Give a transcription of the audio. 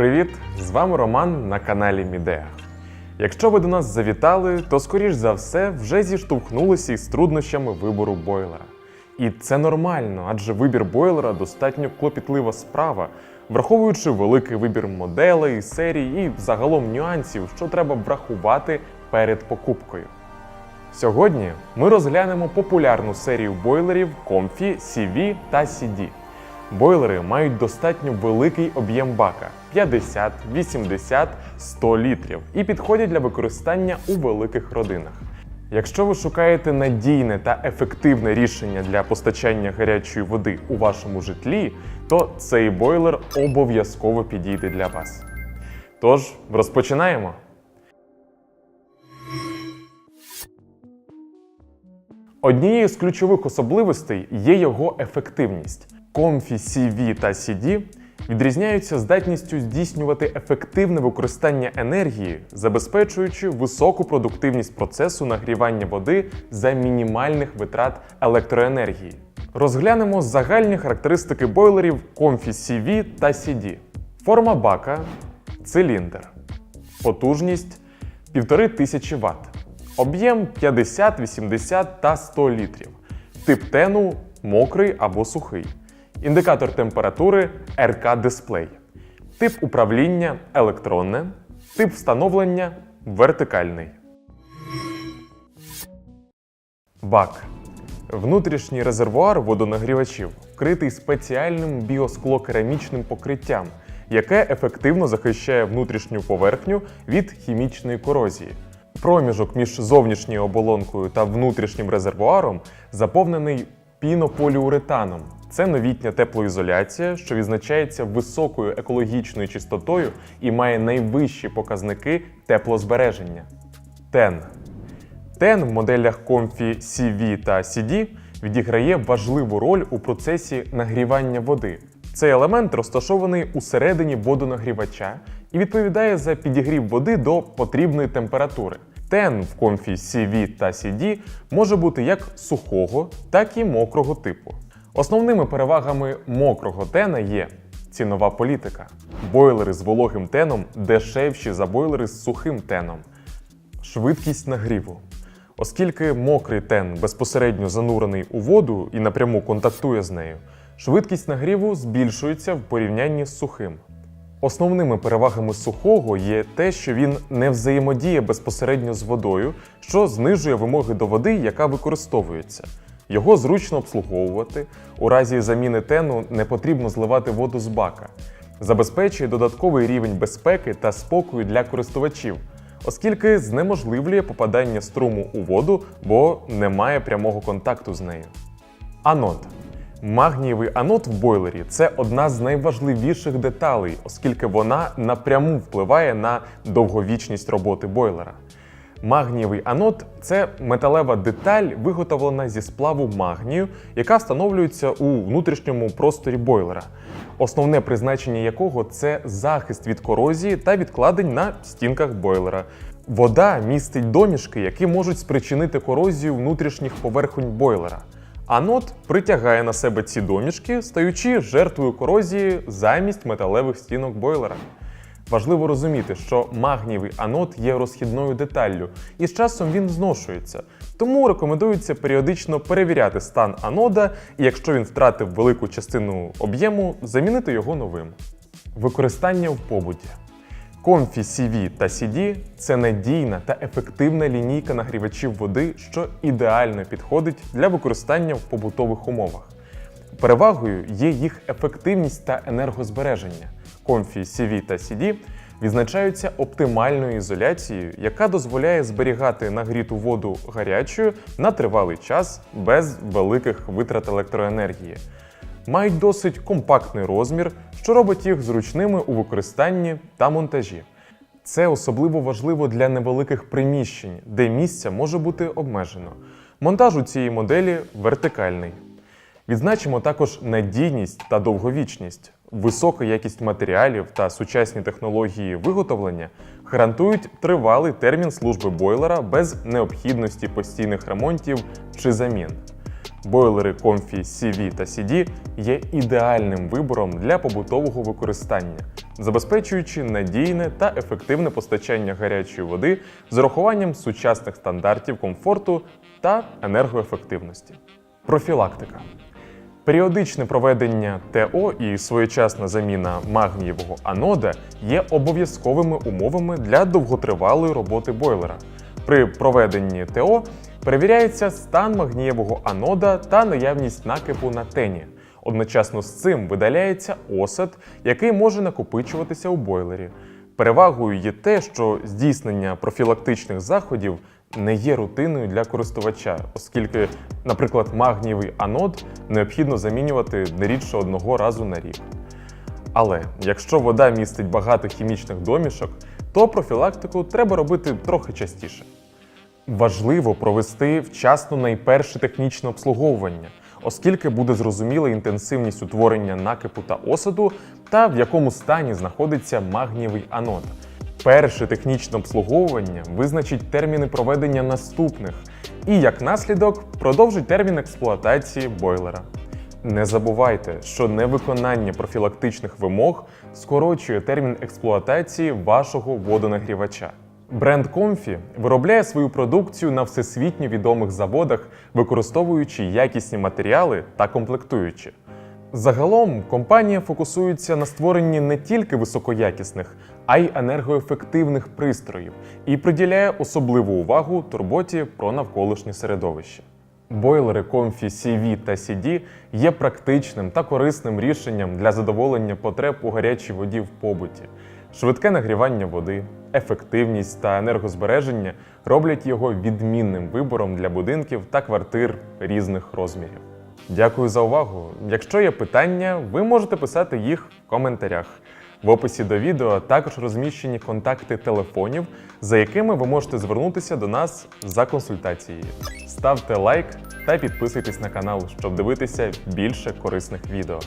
Привіт! З вами Роман на каналі Мідеа. Якщо ви до нас завітали, то скоріш за все вже зіштовхнулися із труднощами вибору бойлера. І це нормально, адже вибір бойлера достатньо клопітлива справа, враховуючи великий вибір моделей, серій і загалом нюансів, що треба врахувати перед покупкою. Сьогодні ми розглянемо популярну серію бойлерів Comfy, CV та CD. Бойлери мають достатньо великий об'єм бака 50, 80, 100 літрів і підходять для використання у великих родинах. Якщо ви шукаєте надійне та ефективне рішення для постачання гарячої води у вашому житлі, то цей бойлер обов'язково підійде для вас. Тож, розпочинаємо! Однією з ключових особливостей є його ефективність. Comfy CV та CD відрізняються здатністю здійснювати ефективне використання енергії, забезпечуючи високу продуктивність процесу нагрівання води за мінімальних витрат електроенергії. Розглянемо загальні характеристики бойлерів Comfy CV та CD. Форма бака циліндр. Потужність 1500 Вт. Об'єм 50, 80 та 100 літрів. Тип тену мокрий або сухий. Індикатор температури РК дисплей. Тип управління електронне. Тип встановлення вертикальний. Бак. Внутрішній резервуар водонагрівачів вкритий спеціальним біосклокерамічним покриттям, яке ефективно захищає внутрішню поверхню від хімічної корозії. Проміжок між зовнішньою оболонкою та внутрішнім резервуаром заповнений пінополіуретаном. Це новітня теплоізоляція, що відзначається високою екологічною чистотою і має найвищі показники теплозбереження. Тен. Тен в моделях Comfy CV та CD відіграє важливу роль у процесі нагрівання води. Цей елемент розташований усередині водонагрівача і відповідає за підігрів води до потрібної температури. Тен в Comfy CV та CD може бути як сухого, так і мокрого типу. Основними перевагами мокрого тена є цінова політика. Бойлери з вологим теном дешевші за бойлери з сухим теном. Швидкість нагріву. Оскільки мокрий тен безпосередньо занурений у воду і напряму контактує з нею, швидкість нагріву збільшується в порівнянні з сухим. Основними перевагами сухого є те, що він не взаємодіє безпосередньо з водою, що знижує вимоги до води, яка використовується. Його зручно обслуговувати. У разі заміни тену не потрібно зливати воду з бака. Забезпечує додатковий рівень безпеки та спокою для користувачів, оскільки знеможливлює попадання струму у воду, бо немає прямого контакту з нею. Анод. Магнієвий анод в бойлері це одна з найважливіших деталей, оскільки вона напряму впливає на довговічність роботи бойлера. Магнієвий анод це металева деталь, виготовлена зі сплаву магнію, яка встановлюється у внутрішньому просторі бойлера, основне призначення якого це захист від корозії та відкладень на стінках бойлера. Вода містить домішки, які можуть спричинити корозію внутрішніх поверхонь бойлера. Анод притягає на себе ці домішки, стаючи жертвою корозії замість металевих стінок бойлера. Важливо розуміти, що магнієвий анод є розхідною деталлю, і з часом він зношується. Тому рекомендується періодично перевіряти стан анода, і якщо він втратив велику частину об'єму, замінити його новим. Використання в побуті. Comfy CV та CD – це надійна та ефективна лінійка нагрівачів води, що ідеально підходить для використання в побутових умовах. Перевагою є їх ефективність та енергозбереження. Comfy CV та CD відзначаються оптимальною ізоляцією, яка дозволяє зберігати нагріту воду гарячою на тривалий час без великих витрат електроенергії. Мають досить компактний розмір, що робить їх зручними у використанні та монтажі. Це особливо важливо для невеликих приміщень, де місця може бути обмежено. Монтаж у цієї моделі вертикальний. Відзначимо також надійність та довговічність. Висока якість матеріалів та сучасні технології виготовлення гарантують тривалий термін служби бойлера без необхідності постійних ремонтів чи замін. бойлери Comfy CV та CD є ідеальним вибором для побутового використання, забезпечуючи надійне та ефективне постачання гарячої води з урахуванням сучасних стандартів комфорту та енергоефективності. Профілактика. Періодичне проведення ТО і своєчасна заміна магнієвого анода є обов'язковими умовами для довготривалої роботи бойлера. При проведенні ТО перевіряється стан магнієвого анода та наявність накипу на тені. Одночасно з цим видаляється осад, який може накопичуватися у бойлері. Перевагою є те, що здійснення профілактичних заходів не є рутиною для користувача, оскільки, наприклад, магнієвий анод необхідно замінювати не рідше одного разу на рік. Але якщо вода містить багато хімічних домішок, то профілактику треба робити трохи частіше. Важливо провести вчасно найперше технічне обслуговування, оскільки буде зрозуміла інтенсивність утворення накипу та осаду та в якому стані знаходиться магнієвий анод. Перше технічне обслуговування визначить терміни проведення наступних і, як наслідок, продовжить термін експлуатації бойлера. Не забувайте, що невиконання профілактичних вимог скорочує термін експлуатації вашого водонагрівача. Бренд Comfy виробляє свою продукцію на всесвітньо відомих заводах, використовуючи якісні матеріали та комплектуючі. Загалом компанія фокусується на створенні не тільки високоякісних, а й енергоефективних пристроїв і приділяє особливу увагу турботі про навколишнє середовище. Бойлери Comfy CV та CD є практичним та корисним рішенням для задоволення потреб у гарячій воді в побуті. Швидке нагрівання води, ефективність та енергозбереження роблять його відмінним вибором для будинків та квартир різних розмірів. Дякую за увагу. Якщо є питання, ви можете писати їх в коментарях. В описі до відео також розміщені контакти телефонів, за якими ви можете звернутися до нас за консультацією. Ставте лайк та підписуйтесь на канал, щоб дивитися більше корисних відео.